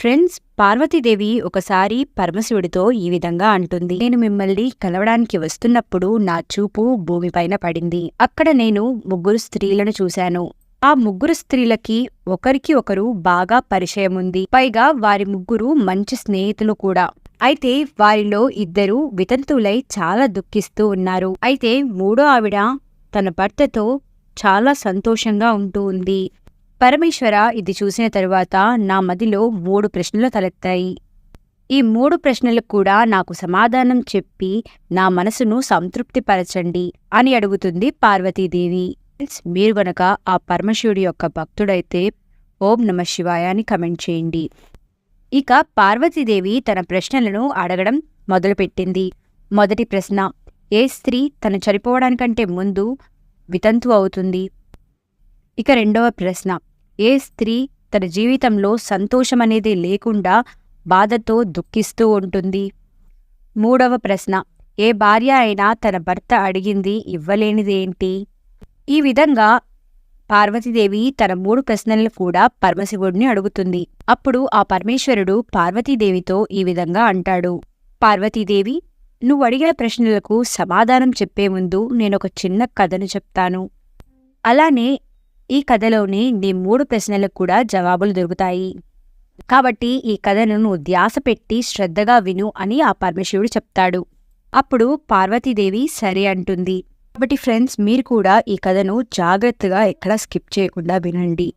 Friends Parvatidevi ఒకసారి పరమశివుడితో ఈ విధంగా అంటుంది. నేను మిమ్మల్ని కలవడానికి వస్తున్నప్పుడు నా చూపు భూమిపైన పడింది. అక్కడ నేను ముగ్గురు స్త్రీలను చూశాను. ఆ ముగ్గురు స్త్రీలకి ఒకరికి ఒకరు బాగా పరిచయం ఉంది. పైగా వారి ముగ్గురు మంచి స్నేహితులు కూడా. అయితే వారిలో ఇద్దరు వితంతువులై చాలా దుఃఖిస్తూ ఉన్నారు. అయితే మూడో ఆవిడ తన భర్తతో చాలా సంతోషంగా ఉంటూ ఉంది. పరమేశ్వర ఇది చూసిన తరువాత నా మదిలో మూడు ప్రశ్నలు తలెత్తాయి. ఈ మూడు ప్రశ్నలకు కూడా నాకు సమాధానం చెప్పి నా మనసును సంతృప్తిపరచండి అని అడుగుతుంది పార్వతీదేవి. మీరు గనక ఆ పరమశివుడి యొక్క భక్తుడైతే ఓం నమ శివాయ అని కమెంట్ చేయండి. ఇక పార్వతీదేవి తన ప్రశ్నలను అడగడం మొదలుపెట్టింది. మొదటి ప్రశ్న ఏ స్త్రీ తను చనిపోవడానికంటే ముందు వితంతు అవుతుంది? ఇక రెండవ ప్రశ్న ఏ స్త్రీ తన జీవితంలో సంతోషం అనేది లేకుండా బాధతో దుఃఖిస్తూ ఉంటుంది? మూడవ ప్రశ్న. ఏ భార్య అయినా తన భర్త అడిగింది ఇవ్వలేనిదేంటి? ఈ విధంగా పార్వతీదేవి తన మూడు ప్రశ్నలను కూడా పరమశివుడిని అడుగుతుంది. అప్పుడు ఆ పరమేశ్వరుడు పార్వతీదేవితో ఈ విధంగా అంటాడు. పార్వతీదేవి నువ్వు అడిగిన ప్రశ్నలకు సమాధానం చెప్పే ముందు నేనొక చిన్న కథను చెప్తాను. అలానే ఈ కథలోని నీ మూడు ప్రశ్నలకు కూడా జవాబులు దొరుకుతాయి. కాబట్టి ఈ కథను నువ్వు ధ్యాస పెట్టి శ్రద్ధగా విను అని ఆ పరమశివుడు చెప్తాడు. అప్పుడు పార్వతీదేవి సరే అంటుంది. కాబట్టి ఫ్రెండ్స్ మీరు కూడా ఈ కథను జాగ్రత్తగా ఎక్కడా స్కిప్ చేయకుండా వినండి.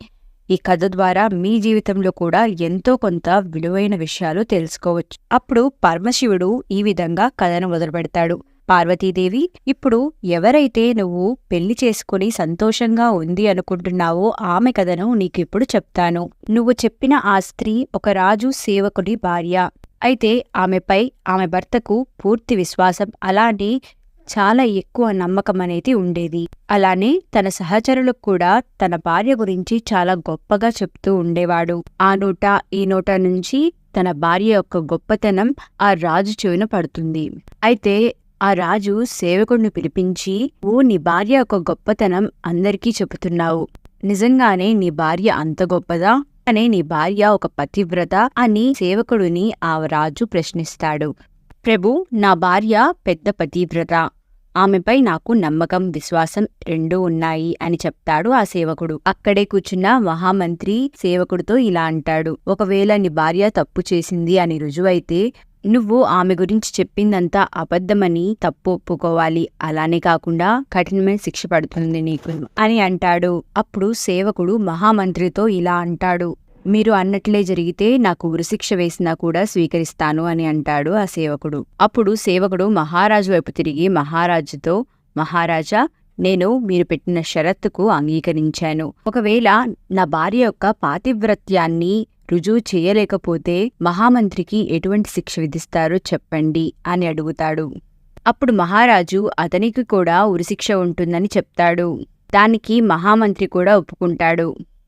ఈ కథ ద్వారా మీ జీవితంలో కూడా ఎంతో కొంత విలువైన విషయాలు తెలుసుకోవచ్చు. అప్పుడు పరమశివుడు ఈ విధంగా కథను మొదలుపెడతాడు. పార్వతీదేవి ఇప్పుడు ఎవరైతే నువ్వు పెళ్ళి చేసుకుని సంతోషంగా ఉంది అనుకుంటున్నావో ఆమె కథను నీకిప్పుడు చెప్తాను. నువ్వు చెప్పిన ఆ స్త్రీ ఒక రాజు సేవకుడి భార్య. అయితే ఆమెపై ఆమె భర్తకు పూర్తి విశ్వాసం అలానే చాలా ఎక్కువ నమ్మకం అనేది ఉండేది. అలానే తన సహచరులకు కూడా తన భార్య గురించి చాలా గొప్పగా చెప్తూ ఉండేవాడు. ఆ నోట ఈ నోట నుంచి తన భార్య యొక్క గొప్పతనం ఆ రాజు చెవిన పడుతుంది. అయితే ఆ రాజు సేవకుడిని పిలిపించి ఓ నీ భార్య ఒక గొప్పతనం అందరికీ చెబుతున్నావు. నిజంగానే నీ భార్య అంత గొప్పదా? అనే నీ భార్య ఒక పతివ్రత అని సేవకుడిని ఆ రాజు ప్రశ్నిస్తాడు. ప్రభు నా భార్య పెద్ద పతివ్రత. ఆమెపై నాకు నమ్మకం విశ్వాసం రెండూ ఉన్నాయి అని చెప్తాడు ఆ సేవకుడు. అక్కడే కూర్చున్న మహామంత్రి సేవకుడితో ఇలా అంటాడు. ఒకవేళ నీ భార్య తప్పు చేసింది అని రుజువైతే నువ్వు ఆమె గురించి చెప్పిందంతా అబద్ధమని తప్పు ఒప్పుకోవాలి. అలానే కాకుండా కఠినమైన శిక్ష పడుతుంది నీకు అని అంటాడు. అప్పుడు సేవకుడు మహామంత్రితో ఇలా అంటాడు. మీరు అన్నట్లే జరిగితే నాకు ఉరిశిక్ష వేసినా కూడా స్వీకరిస్తాను అని అంటాడు ఆ సేవకుడు. అప్పుడు సేవకుడు మహారాజు వైపు తిరిగి మహారాజుతో మహారాజా నేను మీరు పెట్టిన షరత్తుకు అంగీకరించాను. ఒకవేళ నా భార్య యొక్క పాతివ్రత్యాన్ని రుజువు చేయలేకపోతే మహామంత్రికి ఎటువంటి శిక్ష విధిస్తారో చెప్పండి అని అడుగుతాడు. అప్పుడు మహారాజు అతనికి కూడా ఉరిశిక్ష ఉంటుందని చెప్తాడు. దానికి మహామంత్రి కూడా ఒప్పుకుంటాడు.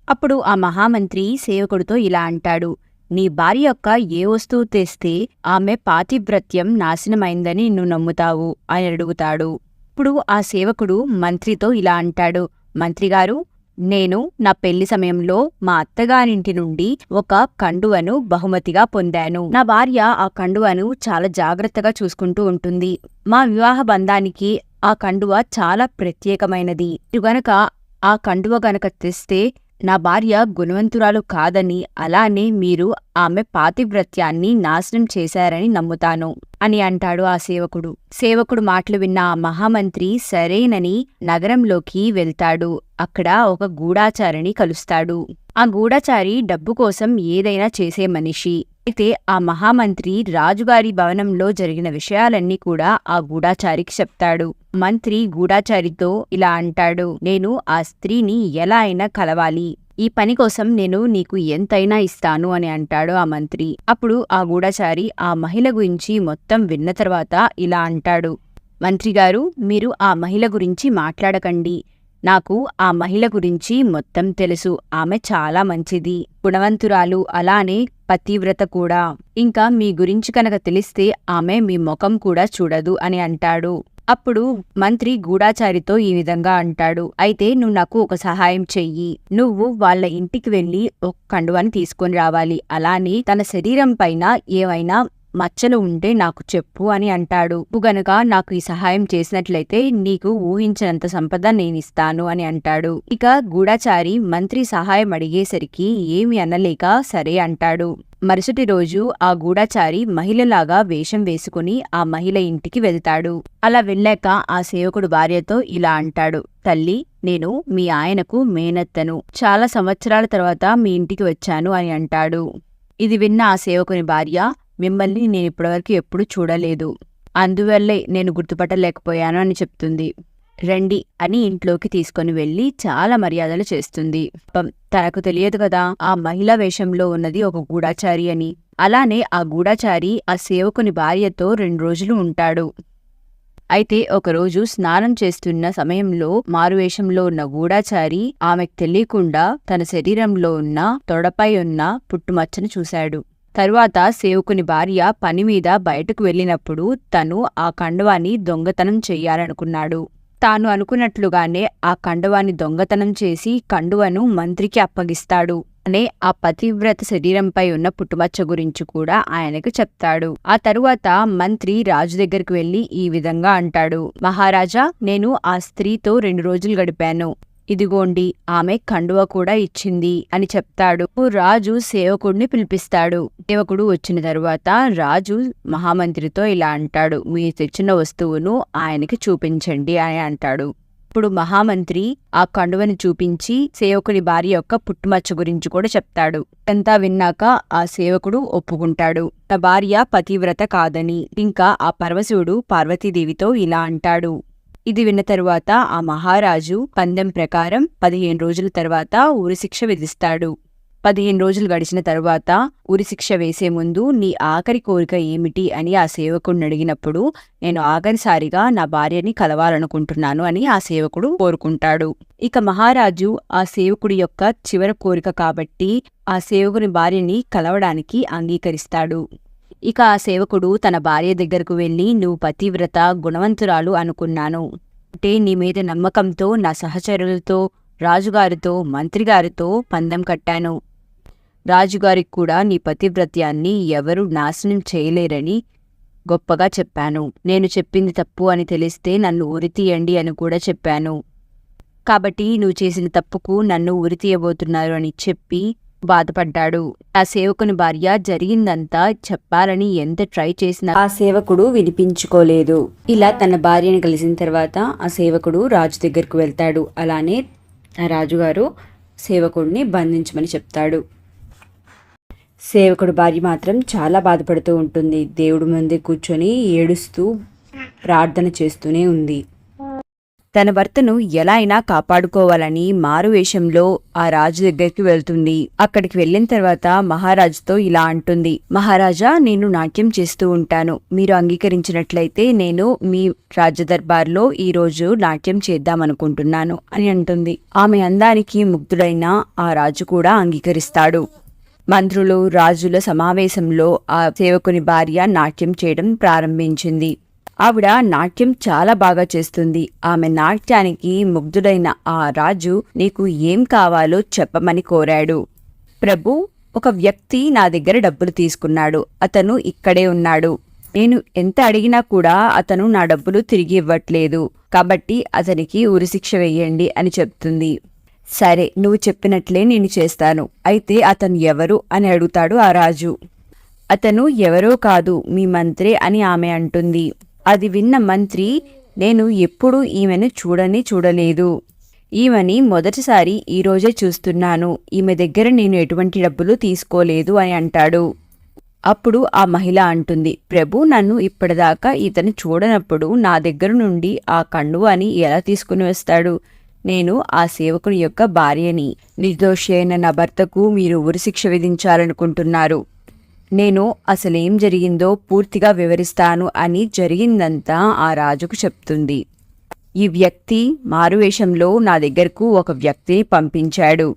అప్పుడు ఆ మహామంత్రి సేవకుడితో ఇలా అంటాడు. నీ భార్య యొక్క ఏ వస్తువు తెస్తే ఆమె పాతివ్రత్యం నాశనమైందని నువ్వు నమ్ముతావు అని అడుగుతాడు. ఇప్పుడు ఆ సేవకుడు మంత్రితో ఇలా అంటాడు. మంత్రిగారు నేను నా పెళ్ళి సమయంలో మా అత్తగారింటి నుండి ఒక కండువను బహుమతిగా పొందాను. నా భార్య ఆ కండువను చాలా జాగ్రత్తగా చూసుకుంటూ ఉంటుంది. మా వివాహ బంధానికి ఆ కండువ చాలా ప్రత్యేకమైనది. గనక ఆ కండువ గనక తెస్తే నా భార్య గుణవంతురాలు కాదని అలానే మీరు ఆమె పాతివ్రత్యాన్ని నాశనం చేశారని నమ్ముతాను అని అంటాడు ఆ సేవకుడు. సేవకుడు మాటలు విన్న ఆ మహామంత్రి సరేనని నగరంలోకి వెళ్తాడు. అక్కడ ఒక గూఢాచారిని కలుస్తాడు. ఆ గూఢచారి డబ్బు కోసం ఏదైనా చేసే మనిషి. అయితే ఆ మహామంత్రి రాజుగారి భవనంలో జరిగిన విషయాలన్నీ కూడా ఆ గూఢాచారికి చెప్తాడు. మంత్రి గూఢాచారితో ఇలా అంటాడు నేను ఆ స్త్రీని ఎలా అయినా కలవాలి. ఈ పని కోసం నేను నీకు ఎంతైనా ఇస్తాను అని అంటాడు ఆ మంత్రి. అప్పుడు ఆ గూఢచారి ఆ మహిళ గురించి మొత్తం విన్న తర్వాత ఇలా అంటాడు మంత్రిగారు మీరు ఆ మహిళ గురించి మాట్లాడకండి. నాకు ఆ మహిళ గురించి మొత్తం తెలుసు. ఆమె చాలా మంచిది. గుణవంతురాలు. అలానే పతివ్రత కూడా. ఇంకా మీ గురించి కనుక తెలిస్తే ఆమె మీ ముఖం కూడా చూడదు అని అంటాడు. అప్పుడు మంత్రి గూఢాచారితో ఈ విధంగా అంటాడు. అయితే నువ్వు నాకు ఒక సహాయం చెయ్యి. నువ్వు వాళ్ళ ఇంటికి వెళ్ళి ఒక కండువాని తీసుకొని రావాలి. అలానే తన శరీరం పైన ఏవైనా మచ్చలు ఉంటే నాకు చెప్పు అని అంటాడు. గనుక నాకు ఈ సహాయం చేసినట్లయితే నీకు ఊహించినంత సంపద నేనిస్తాను అని అంటాడు. ఇక గూఢాచారి మంత్రి సహాయం అడిగేసరికి ఏమి అనలేక సరే అంటాడు. మరుసటి రోజు ఆ గూఢాచారి మహిళలాగా వేషం వేసుకుని ఆ మహిళ ఇంటికి వెళ్తాడు. అలా వెళ్ళాక ఆ సేవకుడు భార్యతో ఇలా అంటాడు. తల్లి నేను మీ ఆయనకు మేనత్తను. చాలా సంవత్సరాల తర్వాత మీ ఇంటికి వచ్చాను అని అంటాడు. ఇది విన్న ఆ సేవకుని భార్య మిమ్మల్ని నేను ఇప్పటివరకు ఎప్పుడూ చూడలేదు. అందువల్లే నేను గుర్తుపట్టలేకపోయాను అని చెప్తుంది. రండి అని ఇంట్లోకి తీసుకొని వెళ్ళి చాలా మర్యాదలు చేస్తుంది. తనకు తెలియదు కదా ఆ మహిళ వేషంలో ఉన్నది ఒక గూఢాచారి అని. అలానే ఆ గూఢాచారి ఆ సేవకుని భార్యతో రెండు రోజులు ఉంటాడు. అయితే ఒకరోజు స్నానం చేస్తున్న సమయంలో మారువేషంలో ఉన్న గూఢాచారి ఆమెకు తెలియకుండా తన శరీరంలో ఉన్న తొడపై ఉన్న పుట్టుమచ్చను చూశాడు. తరువాత సేవకుని భార్య పని మీద బయటకు వెళ్ళినప్పుడు తను ఆ కండవాన్ని దొంగతనం చెయ్యాలనుకున్నాడు తాను అనుకున్నట్లుగానే ఆ కండువాని దొంగతనం చేసి కండువను మంత్రికి అప్పగిస్తాడు అనే ఆ పతివ్రత శరీరంపై ఉన్న పుట్టుమచ్చ గురించి కూడా ఆయనకు చెప్తాడు. ఆ తరువాత మంత్రి రాజు దగ్గరికి వెళ్ళి ఈ విధంగా అంటాడు. మహారాజా నేను ఆ స్త్రీతో రెండు రోజులు గడిపాను. ఇదిగోండి ఆమె కండువ కూడా ఇచ్చింది అని చెప్తాడు. రాజు సేవకుడిని పిలిపిస్తాడు. సేవకుడు వచ్చిన తరువాత రాజు మహామంత్రితో ఇలా అంటాడు. మీరు తెచ్చిన వస్తువును ఆయనకి చూపించండి అని అంటాడు. ఇప్పుడు మహామంత్రి ఆ కండువని చూపించి సేవకుడి భార్య యొక్క పుట్టుమచ్చ గురించి కూడా చెప్తాడు. అంతా విన్నాక ఆ సేవకుడు ఒప్పుకుంటాడు. తన భార్య పతివ్రత కాదని ఇంకా ఆ పరమశివుడు పార్వతీదేవితో ఇలా అంటాడు. ఇది విన్న తరువాత ఆ మహారాజు పందెం ప్రకారం పదిహేను రోజుల తర్వాత ఉరిశిక్ష విధిస్తాడు. పదిహేను రోజులు గడిచిన తరువాత ఉరిశిక్ష వేసే ముందు నీ ఆఖరి కోరిక ఏమిటి అని ఆ సేవకుడిని అడిగినప్పుడు నేను ఆఖరిసారిగా నా భార్యని కలవాలనుకుంటున్నాను అని ఆ సేవకుడు కోరుకుంటాడు. ఇక మహారాజు ఆ సేవకుడి యొక్క చివరి కోరిక కాబట్టి ఆ సేవకుని భార్యని కలవడానికి అంగీకరిస్తాడు. ఇక ఆ సేవకుడు తన భార్య దగ్గరకు వెళ్ళి నువ్వు పతివ్రత గుణవంతురాలు అనుకున్నాను. అంటే నీ మీద నమ్మకంతో నా సహచరులతో రాజుగారితో మంత్రిగారితో పందెం కట్టాను. రాజుగారికి కూడా నీ పతివ్రత్యాన్ని ఎవరు నాశనం చేయలేరని గొప్పగా చెప్పాను. నేను చెప్పింది తప్పు అని తెలిస్తే నన్ను ఉరితీయండి అని కూడా చెప్పాను. కాబట్టి నువ్వు చేసిన తప్పుకు నన్ను ఉరితీయబోతున్నారు అని చెప్పి బాధపడ్డాడు. ఆ సేవకుని భార్య జరిగిందంతా చెప్పాలని ఎంత ట్రై చేసినా ఆ సేవకుడు వినిపించుకోలేదు. ఇలా తన భార్యను కలిసిన తర్వాత ఆ సేవకుడు రాజు దగ్గరకు వెళ్తాడు. అలానే ఆ రాజుగారు సేవకుడిని బంధించమని చెప్తాడు. సేవకుడు భార్య మాత్రం చాలా బాధపడుతూ ఉంటుంది. దేవుడి ముందే కూర్చొని ఏడుస్తూ ప్రార్థన చేస్తూనే ఉంది. తన భర్తను ఎలా అయినా కాపాడుకోవాలని మారువేషంలో ఆ రాజు దగ్గరికి వెళ్తుంది. అక్కడికి వెళ్ళిన తర్వాత మహారాజుతో ఇలా అంటుంది. మహారాజా నేను నాట్యం చేస్తూ ఉంటాను. మీరు అంగీకరించినట్లయితే నేను మీ రాజదర్బార్లో ఈ రోజు నాట్యం చేద్దామనుకుంటున్నాను అని అంటుంది. ఆమె అందానికి ముగ్ధుడైన ఆ రాజు కూడా అంగీకరిస్తాడు. మంత్రులు రాజుల సమావేశంలో ఆ సేవకుని భార్య నాట్యం చేయడం ప్రారంభించింది. ఆవిడ నాట్యం చాలా బాగా చేస్తుంది. ఆమె నాట్యానికి ముగ్ధుడైన ఆ రాజు నీకు ఏం కావాలో చెప్పమని కోరాడు. ప్రభు ఒక వ్యక్తి నా దగ్గర డబ్బులు తీసుకున్నాడు. అతను ఇక్కడే ఉన్నాడు. నేను ఎంత అడిగినా కూడా అతను నా డబ్బులు తిరిగి ఇవ్వట్లేదు. కాబట్టి అతనికి ఉరిశిక్ష వేయండి అని చెప్తుంది. సరే నువ్వు చెప్పినట్లే నేను చేస్తాను. అయితే అతను ఎవరు అని అడుగుతాడు ఆ రాజు. అతను ఎవరో కాదు మీ మంత్రే అని ఆమె అంటుంది. అది విన్న మంత్రి నేను ఎప్పుడూ ఈమెను చూడని చూడలేదు. ఈమెని మొదటిసారి ఈరోజే చూస్తున్నాను. ఈమె దగ్గర నేను ఎటువంటి డబ్బులు తీసుకోలేదు అని అంటాడు. అప్పుడు ఆ మహిళ అంటుంది ప్రభు నన్ను ఇప్పటిదాకా ఇతను చూడనప్పుడు నా దగ్గర నుండి ఆ కండువాని ఎలా తీసుకుని వస్తాడు? నేను ఆ సేవకుని యొక్క భార్యని. నిర్దోషి అయిన నా భర్తకు మీరు ఉరిశిక్ష విధించాలనుకుంటున్నారు. నేను అసలేం జరిగిందో పూర్తిగా వివరిస్తాను అని జరిగిందంతా ఆ రాజుకు చెప్తుంది. ఈ వ్యక్తి మారువేషంలో నా దగ్గరకు ఒక వ్యక్తిని పంపించాడు.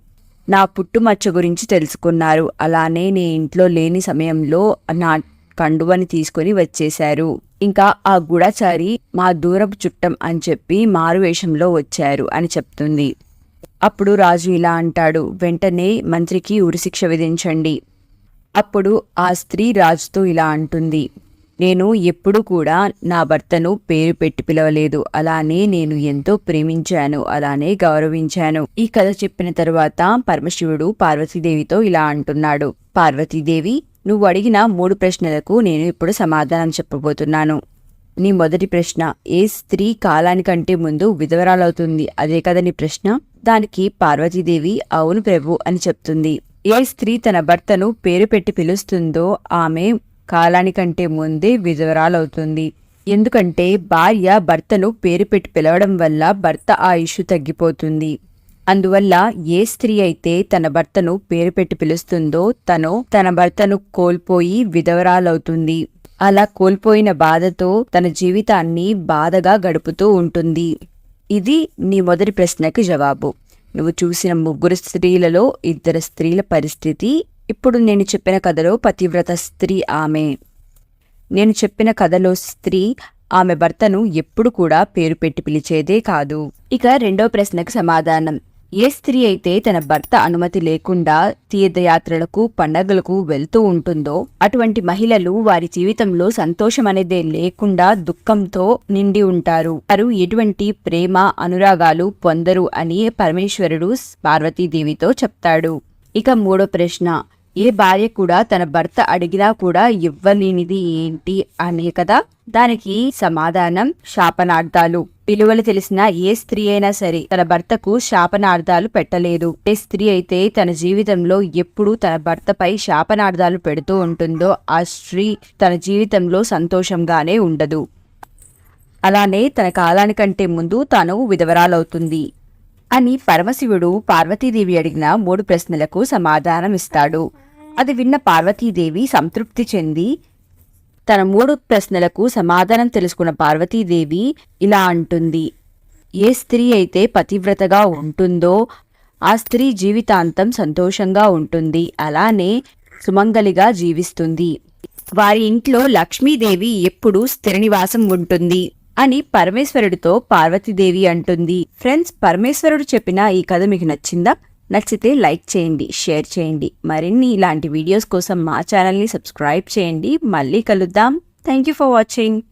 నా పుట్టుమచ్చ గురించి తెలుసుకున్నారు. అలానే నే ఇంట్లో లేని సమయంలో నా కండువని తీసుకొని వచ్చేశారు. ఇంకా ఆ గూఢచారి మా దూరపు చుట్టం అని చెప్పి మారువేషంలో వచ్చారు అని చెప్తుంది. అప్పుడు రాజు ఇలా అంటాడు. వెంటనే మంత్రికి ఉరిశిక్ష విధించండి. అప్పుడు ఆ స్త్రీ రాజుతో ఇలా అంటుంది నేను ఎప్పుడు కూడా నా భర్తను పేరు పెట్టి పిలవలేదు. అలానే నేను ఎంతో ప్రేమించాను. అలానే గౌరవించాను. ఈ కథ చెప్పిన తరువాత పరమశివుడు పార్వతీదేవితో ఇలా అంటున్నాడు పార్వతీదేవి నువ్వు అడిగిన మూడు ప్రశ్నలకు నేను ఇప్పుడు సమాధానం చెప్పబోతున్నాను. నీ మొదటి ప్రశ్న ఏ స్త్రీ కాలానికంటే ముందు విధవరాలవుతుంది? అదే కదా నీ ప్రశ్న. దానికి పార్వతీదేవి అవును ప్రభు అని చెప్తుంది. ఏ స్త్రీ తన భర్తను పేరు పెట్టి పిలుస్తుందో ఆమె కాలానికంటే ముందే విధవరాలవుతుంది. ఎందుకంటే భార్య భర్తను పేరు పెట్టి పిలవడం వల్ల భర్త ఆయుష్ తగ్గిపోతుంది. అందువల్ల ఏ స్త్రీ అయితే తన భర్తను పేరు పెట్టి పిలుస్తుందో తను తన భర్తను కోల్పోయి విధవరాలవుతుంది. అలా కోల్పోయిన బాధతో తన జీవితాన్ని బాధగా గడుపుతూ ఉంటుంది. ఇది నీ మొదటి ప్రశ్నకి జవాబు. నువ్వు చూసిన ముగ్గురు స్త్రీలలో ఇద్దరు స్త్రీల పరిస్థితి. ఇప్పుడు నేను చెప్పిన కథలో పతివ్రత స్త్రీ ఆమె. నేను చెప్పిన కథలో స్త్రీ ఆమె భర్తను ఎప్పుడు కూడా పేరు పెట్టి పిలిచేదే కాదు. ఇక రెండో ప్రశ్నకు సమాధానం. ఏ స్త్రీ అయితే తన భర్త అనుమతి లేకుండా తీర్థయాత్రలకు పండగలకు వెళ్తూ ఉంటుందో అటువంటి మహిళలు వారి జీవితంలో సంతోషం అనేదే లేకుండా దుఃఖంతో నిండి ఉంటారు. వారు ఎటువంటి ప్రేమ అనురాగాలు పొందరు అని పరమేశ్వరుడు పార్వతీదేవితో చెప్తాడు. ఇక మూడో ప్రశ్న. ఏ భార్య కూడా తన భర్త అడిగినా కూడా ఇవ్వలేనిది ఏంటి అనే కదా? దానికి సమాధానం శాపనార్థాలు. విలువలు తెలిసిన ఏ స్త్రీ అయినా సరే తన భర్తకు శాపనార్థాలు పెట్టలేదు. ఏ స్త్రీ అయితే తన జీవితంలో ఎప్పుడు తన భర్తపై శాపనార్థాలు పెడుతూ ఉంటుందో ఆ స్త్రీ తన జీవితంలో సంతోషంగానే ఉండదు. అలానే తన కాలానికంటే ముందు తాను విధవరాలవుతుంది అని పరమశివుడు పార్వతీదేవి అడిగిన మూడు ప్రశ్నలకు సమాధానం ఇస్తాడు అది విన్న పార్వతీదేవి సంతృప్తి చెంది తన మూడు ప్రశ్నలకు సమాధానం తెలుసుకున్న పార్వతీదేవి ఇలా అంటుంది. ఏ స్త్రీ అయితే పతివ్రతగా ఉంటుందో ఆ స్త్రీ జీవితాంతం సంతోషంగా ఉంటుంది. అలానే సుమంగలిగా జీవిస్తుంది. వారి ఇంట్లో లక్ష్మీదేవి ఎప్పుడూ స్థిర నివాసం ఉంటుంది అని పరమేశ్వరుడితో పార్వతీదేవి అంటుంది. ఫ్రెండ్స్ పరమేశ్వరుడు చెప్పిన ఈ కథ మీకు నచ్చిందా? నచ్చితే లైక్ చేయండి షేర్ చేయండి. మరిన్ని ఇలాంటి వీడియోస్ కోసం మా ఛానల్ని సబ్స్క్రైబ్ చేయండి. మళ్ళీ కలుద్దాం. Thank you for watching